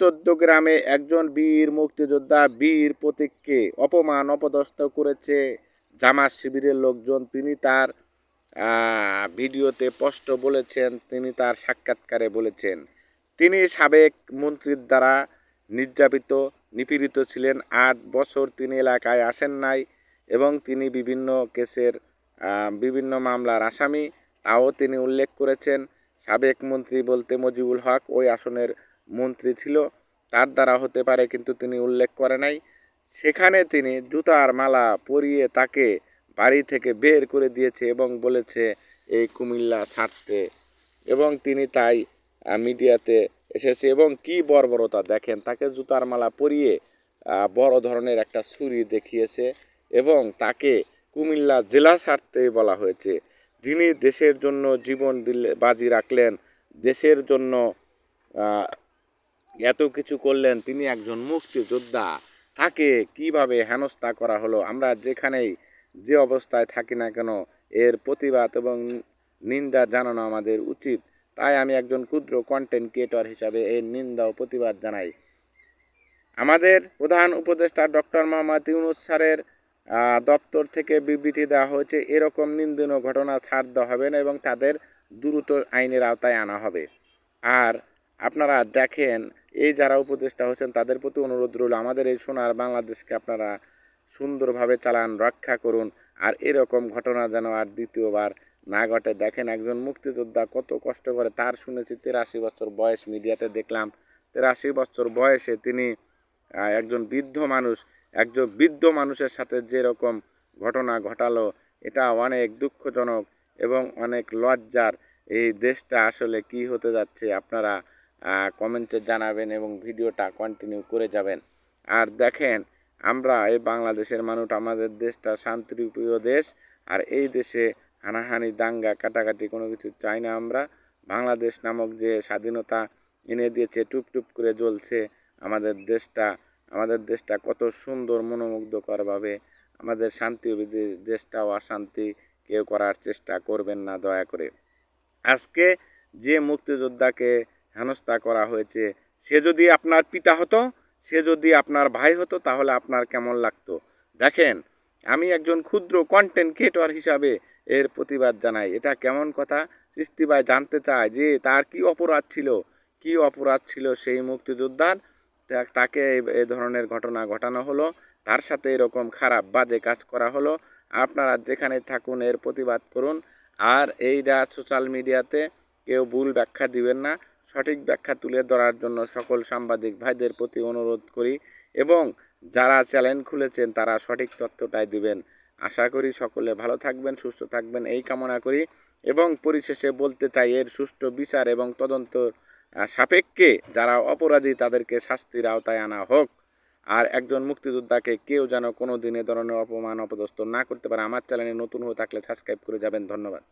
চোদ্দ গ্রামে একজন বীর মুক্তিযোদ্ধা বীর প্রতীককে অপমান, অপদস্থ করেছে জামাত শিবিরের লোকজন। তিনি তার ভিডিওতে স্পষ্ট বলেছেন, তিনি তার সাক্ষাৎকারে বলেছেন, তিনি সাবেক মন্ত্রীর দ্বারা নির্যাতিত নিপীড়িত ছিলেন। আট বছর তিনি এলাকায় আসেন নাই এবং তিনি বিভিন্ন কেসের বিভিন্ন মামলার আসামি। তাও তিনি উল্লেখ করেছেন, সাবেক মন্ত্রী বলতে মজিবুল হক ওই আসনের মন্ত্রী ছিল, তার দ্বারা হতে পারে কিন্তু তিনি উল্লেখ করে নাই। সেখানে তিনি জুতার মালা পরিয়ে তাকে বাড়ি থেকে বের করে দিয়েছে এবং বলেছে, এই কুমিল্লা ছাড়তে। এবং তিনি তাই মিডিয়াতে এসেছে এবং কি বর্বরতা দেখেন, তাকে জুতার মালা পরিয়ে বড় ধরনের একটা ছুরি দেখিয়েছে এবং তাকে কুমিল্লা জেলা ছাড়তে বলা হয়েছে। যিনি দেশের জন্য জীবন দিলে, বাজি রাখলেন, দেশের জন্য এত কিছু করলেন তিনি একজন মুক্তিযোদ্ধা। তাকে কীভাবে হেনস্থা করা হলো? আমরা যেখানেই যে অবস্থায় থাকি না কেন, এর প্রতিবাদ এবং নিন্দা জানানো আমাদের উচিত। তাই আমি একজন ক্ষুদ্র কন্টেন্ট ক্রিয়েটর হিসাবে এর নিন্দা ও প্রতিবাদ জানাই। আমাদের প্রধান উপদেষ্টা ডক্টর মোহাম্মদ ইউনুস স্যারের দপ্তর থেকে বিবৃতি দেওয়া হয়েছে, এরকম নিন্দনীয় ঘটনা ছাড় দেওয়া হবে না এবং তাদের দ্রুত আইনের আওতায় আনা হবে। আর আপনারা দেখেন এই যারা উপদেষ্টা হচ্ছেন তাদের প্রতি অনুরোধ রইল, আমাদের এই সোনার বাংলাদেশকে আপনারা সুন্দরভাবে চালান, রক্ষা করুন, আর এরকম ঘটনা যেন আর দ্বিতীয়বার না ঘটে। দেখেন একজন মুক্তিযোদ্ধা কত কষ্ট করে, তার শুনেছি তেরাশি বছর বয়স মিডিয়াতে দেখলাম। তেরাশি বছর বয়সে তিনি একজন বৃদ্ধ মানুষ, একজন বৃদ্ধ মানুষের সাথে যেরকম ঘটনা ঘটালো, এটা অনেক দুঃখজনক এবং অনেক লজ্জার। এই দেশটা আসলে কি হতে যাচ্ছে আপনারা কমেন্টে জানাবেন এবং ভিডিওটা কন্টিনিউ করে যাবেন। আর দেখেন, আমরা এই বাংলাদেশের মানুষ, আমাদের দেশটা শান্তিপ্রিয় দেশ, আর এই দেশে হানাহানি, দাঙ্গা, কাটাকাটি কোনো কিছু চাই না আমরা। বাংলাদেশ নামক যে স্বাধীনতা এনে দিয়েছে টুপ টুপ করে জ্বলছে, আমাদের দেশটা আমাদের দেশটা কত সুন্দর মনোমুগ্ধকরভাবে আমাদের শান্তি দেশটাও অশান্তি, কেউ করার চেষ্টা করবেন না দয়া করে। আজকে যে মুক্তিযোদ্ধাকে হেনস্থা করা হয়েছে। সে যদি আপনার পিতা হতো, সে যদি আপনার ভাই হতো, তাহলে আপনার কেমন লাগতো? দেখেন, আমি একজন ক্ষুদ্র কন্টেন্ট ক্রিয়েটর হিসাবে এর প্রতিবাদ জানাই। এটা কেমন কথা? সৃষ্টি ভাই জানতে চায় যে তার কি অপরাধ ছিল? কি অপরাধ ছিল সেই মুক্তিযোদ্ধার? তাকে এই ধরনের ঘটনা ঘটানো হলো। তার সাথে এরকম খারাপ, বাজে কাজ করা হলো। আপনারা যেখানে থাকুন, এর প্রতিবাদ করুন। আর এইটা সোশ্যাল মিডিয়াতে কেউ ভুল ব্যাখ্যা দিবেন না। সঠিক ব্যাখ্যা তুলে ধরার জন্য সকল সাংবাদিক ভাইদের প্রতি অনুরোধ করি এবং যারা চ্যানেল খুলেছেন তারা সঠিক তথ্যটাই দিবেন। আশা করি সকলে ভালো থাকবেন, সুস্থ থাকবেন, এই কামনা করি এবং পরিশেষে বলতে চাই, এর সুষ্ঠু বিচার এবং তদন্ত সাপেক্ষে যারা অপরাধী তাদেরকে শাস্তির আওতায় আনা হোক। আর একজন মুক্তিযোদ্ধাকে কেউ যেন কোনো দিনে ধরনের অপমান, অপদস্থ না করতে পারে। আমার চ্যানেলে নতুন হয়ে থাকলে সাবস্ক্রাইব করে যাবেন। ধন্যবাদ।